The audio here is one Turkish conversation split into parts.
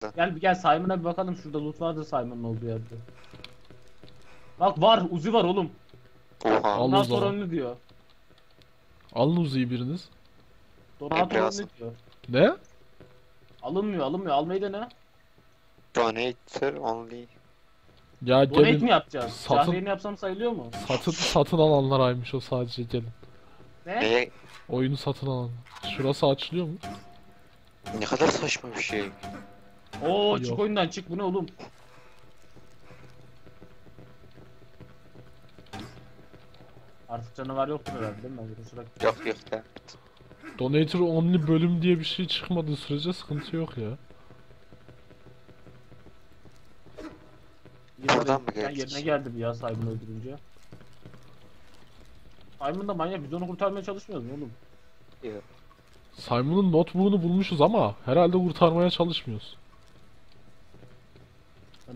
Gel bir gel Simon'a bir bakalım şurada loot vardır Simon'ın olduğu yerde. Bak var Uzi var oğlum. Oha. Al. Ondan o zaman. sonra ne diyor? Alın Uzi'yi biriniz. Donato ne alsın. diyor? Ne? Alınmıyor alınmıyor almayı dene. Donator only. Ya Donate gelin mi yapacağız? Satın- Cahreyini yapsam sayılıyor mu? satın satın alanlaraymış o sadece gelin. Ne? Neye? Oyunu satın alan. Şurası açılıyor mu? Ne kadar saçma bir şey. Oo çık Yok. oyundan çık bu ne oğlum? Artık canavar yoktur herhalde değil mi? Sürekli- Yok yok da. Donator only bölüm diye bir şey çıkmadığı sürece sıkıntı yok ya. Yine Buradan de- mı ben geldik? Yerine geldi bir ya Simon'u öldürünce. Simon da manyak biz onu kurtarmaya çalışmıyoruz mu oğlum? Yok. Simon'un notebook'unu bulmuşuz ama herhalde kurtarmaya çalışmıyoruz.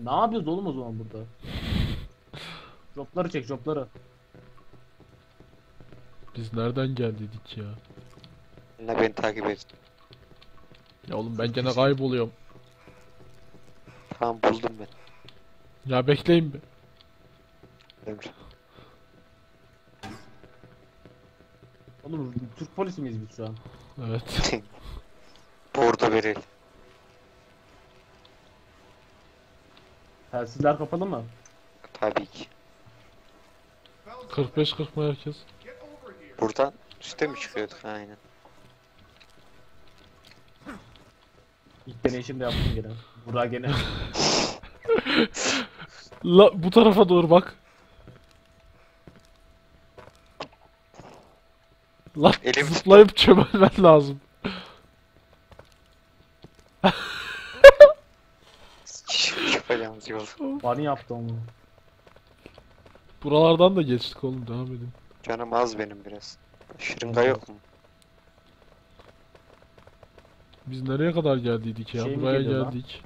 Ne yapıyoruz oğlum o zaman burada? Jopları çek jopları. Biz nereden geldiydik ya? Ne beni takip et. Ya oğlum ben gene kayboluyorum. Tamam buldum ben. Ya bekleyin bir. Emre. Oğlum Türk polisi miyiz biz şu an? Evet. Bordo beril. Telsizler kapalı mı? Tabii ki. 45-40 merkez. Buradan üste mi çıkıyorduk? Aynen. İlk deneyişimde yaptım gene. Burak gene. La bu tarafa doğru bak. Lan Elim- zıplayıp çömelmen lazım. Yapacağımız yol. Bani yaptı onu. Buralardan da geçtik oğlum devam edin. Canım az benim biraz. Şırınga yok mu? Biz nereye kadar geldiydik ya? Şey mi Buraya geliyor lan? geldik.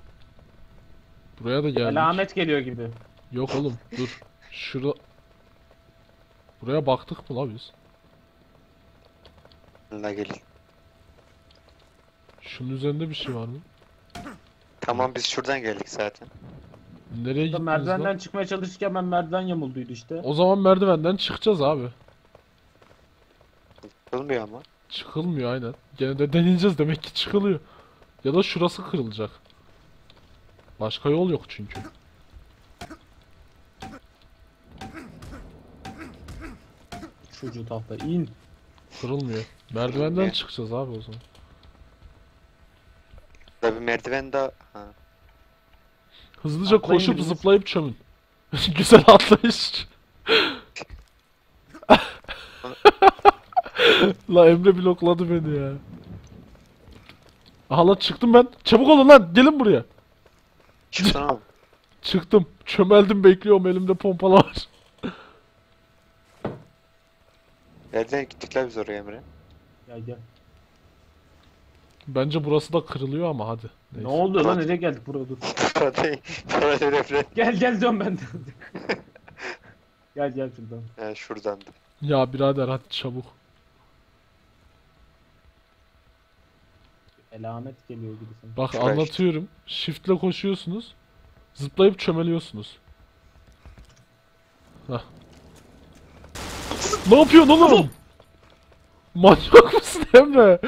Buraya da geldik. Alamet geliyor gibi. Yok oğlum dur. Şura... Buraya baktık mı la biz? La gelin. Şunun üzerinde bir şey var mı? Tamam biz şuradan geldik zaten. Nereye gittiniz merdivenden lan? çıkmaya çalışırken ben merdiven yamulduydu işte. O zaman merdivenden çıkacağız abi. Olmuyor ama. Çıkılmıyor aynen. Gene de deneyeceğiz demek ki çıkılıyor. Ya da şurası kırılacak. Başka yol yok çünkü. Çocuğu tahta in. Kırılmıyor. Merdivenden Kırılmıyor. çıkacağız abi o zaman. Da bir merdiven daha. Ha. Hızlıca Atlayın koşup biriniz. zıplayıp çömün. Güzel atlayış. La Emre blokladı beni ya. Aha lan çıktım ben. Çabuk olun lan gelin buraya. Çıksana oğlum. Çıktım. Çömeldim bekliyorum elimde pompalı var. Nereden gittik la biz oraya Emre? Gel gel. Bence burası da kırılıyor ama hadi. Ne Neyse. oldu lan nereye geldik dur. Burada. Gel gel diyorum ben de. gel gel şuradan. Ha şuradandı. Ya birader hadi çabuk. Elamet geliyor gibi sanki. Bak işte. anlatıyorum. Shift'le koşuyorsunuz. Zıplayıp çömeliyorsunuz. Hah. ne yapıyorsun oğlum? Manyak mısın Emre?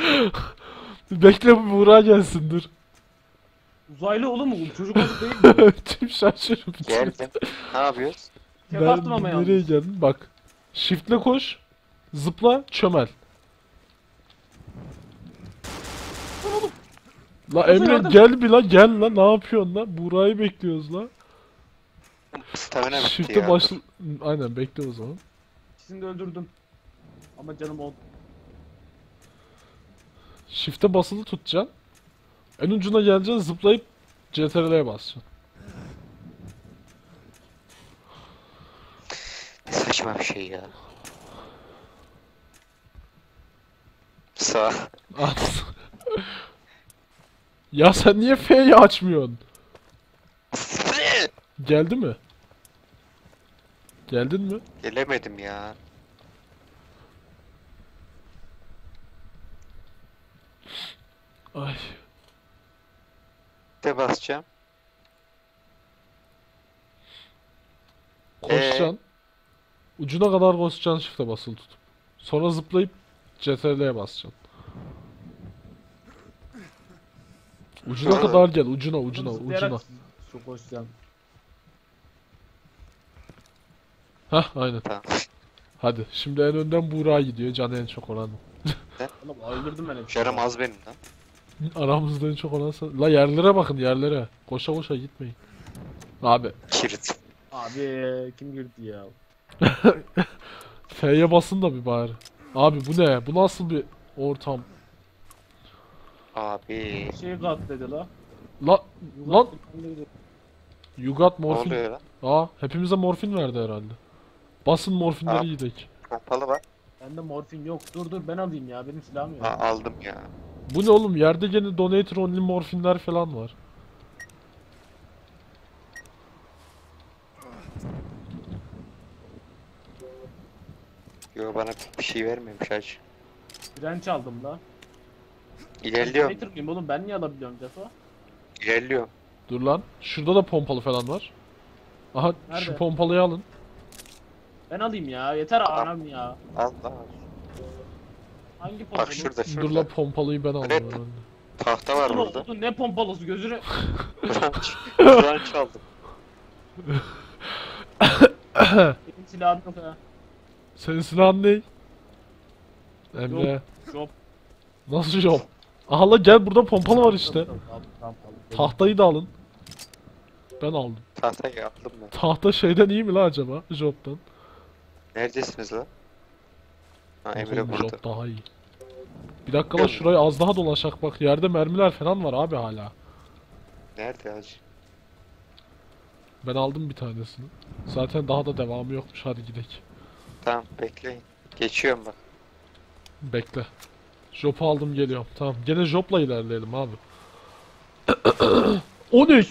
Bekle bu Buğra gelsin dur. Uzaylı oğlum mu? Çocuk olup değil mi? Tüm şaşırıyorum. Geldim. ne yapıyoruz? Tek Ben attım ama nereye yalnız. geldim? Bak. Shift'le koş. Zıpla, çömel. La Emre yardım. gel bir la gel la ne yapıyorsun la? Buğra'yı bekliyoruz la. Stamina bitti Shift'e ya. başla... Aynen bekle o zaman. İkisini de öldürdüm. Ama canım on. Shift'e basılı tutacaksın. En ucuna geleceksin zıplayıp CTRL'ye basacaksın. Ne saçma bir şey ya. Sağ. Ya sen niye F'yi açmıyorsun? Geldi mi? Geldin mi? Gelemedim ya. Ay. Shift'e basacağım. Koşacaksın. Ucuna kadar koşacaksın shift'e basılı tutup. Sonra zıplayıp CTRL'ye basacaksın. Ucuna kadar gel, ucuna, ucuna, ucuna. Su koşacağım. Hah, aynen. Tamam. Hadi. Şimdi en önden Buğra gidiyor. Canı en çok olan. Oğlum öldürdüm ben hepsini. Canım az benim lan. Aramızda en çok olan sen- La yerlere bakın yerlere. Koşa koşa gitmeyin. Abi. Kirit. Abi kim girdi ya? F'ye basın da bir bari. Abi bu ne? Bu nasıl bir ortam? Abi. Şey kat dedi la. La lan you got Ne morfin. oluyor lan? Aa hepimize morfin verdi herhalde. Basın morfinleri Aa. yiyek. Pompalı var. Bende morfin yok. Dur dur ben alayım ya. Benim silahım yok. Ha, aldım ya. Bu ne oğlum? Yerde gene donator only morfinler falan var. Yo bana bir şey vermemiş aç. Direnç aldım la. İlerliyorum. Hater miyim oğlum ben niye alabiliyorum Cefa? İlerliyorum. Dur lan. Şurada da pompalı falan var. Aha şu Nerede? pompalıyı alın. Ben alayım ya. Yeter anam ya. Al al. Hangi pompalı? Bak şurada Dur şurada. lan pompalıyı ben aldım Evet. Tahta var Oğlum, burada. ne pompalısı gözüne. Buradan çaldım. Benim silahım yok ha. Senin silahın ne? Emre. Job. Nasıl job? Aha la gel burada pompalı var işte. Tamam, tamam, tamam, tamam. Tahtayı da alın. Ben aldım. Tahtayı aldım ben. Tahta şeyden iyi mi la acaba? Job'dan. Neredesiniz lan? Ha Emre burada. Job daha iyi. Bir dakika la şurayı az daha dolaşak bak. Yerde mermiler falan var abi hala. Nerede acı? Ben aldım bir tanesini. Zaten daha da devamı yokmuş. Hadi gidelim. Tamam bekleyin. Geçiyorum bak. Bekle. Job'u aldım geliyorum. Tamam. Gene Job'la ilerleyelim abi. o ne?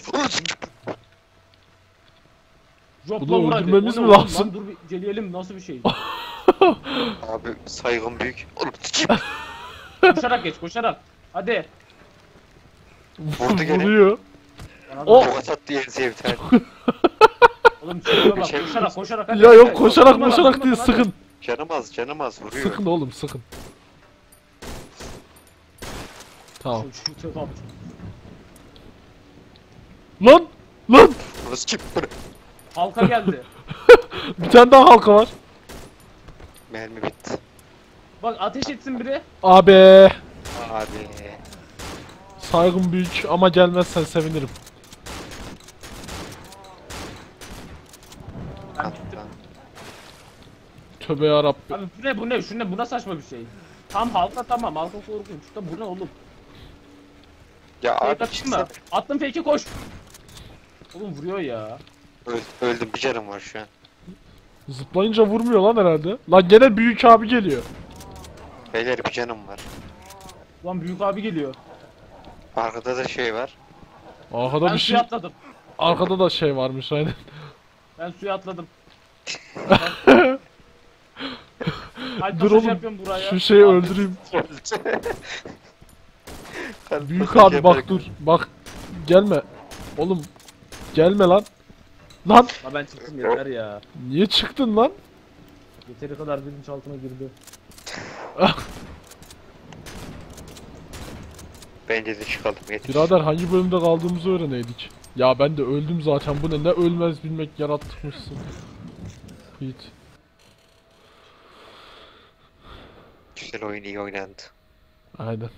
Job'la Bunu vur hadi. öldürmemiz O ne mi oğlum lazım? Lan dur bir inceleyelim nasıl bir şey. Abi saygım büyük. Oğlum sikeyim. Koşarak geç koşarak. Hadi. Vurdu gene. Vuruyor. O- Tokat attı yerinize bir tane. Oğlum şuraya bak Şey- koşarak koşarak hadi. Ya hadi. yok koşarak koşarak hadi. sıkın. Canım az canım az vuruyor. Sıkın oğlum sıkın. Tamam. Şu- şu- tamam. Lan! Lan! Bunu sikeyim. Halka geldi. Bir tane daha halka var. Mermi bitti. Bak ateş etsin biri. Abi Abi. saygım büyük ama gelmezsen sevinirim. Ben gittim. Tövbe yarabbi. Abi bu ne bu ne şu ne bu ne saçma bir şey. Tam halka tamam halka korkunç da bu ne oğlum? Ya Fake abi atayım mı? Attım fake'i koş. Oğlum vuruyor ya. Öl- öldüm bir canım var şu an. Zıplayınca vurmuyor lan herhalde. Lan gene büyük abi geliyor. Beyler bir canım var. Ulan büyük abi geliyor. Arkada da şey var. Arkada Ben bir şey suya atladım. arkada da şey varmış aynen. Ben suya atladım. Kalp Dur oğlum, yapıyorum buraya. Şu şeyi öldüreyim. Kalp Büyük abi bak yaparak- dur. Bak gelme. Oğlum gelme lan. Lan Ha ben çıktım yeter ya. niye çıktın lan? Yeteri kadar bilinçaltına girdi. Bence de çıkalım yeter. Birader hangi bölümde kaldığımızı öğreneydik. Ya ben de öldüm zaten bu ne ne ölmez bilmek yaratmışsın. Hiç. Güzel oyun iyi oynandı. Aynen.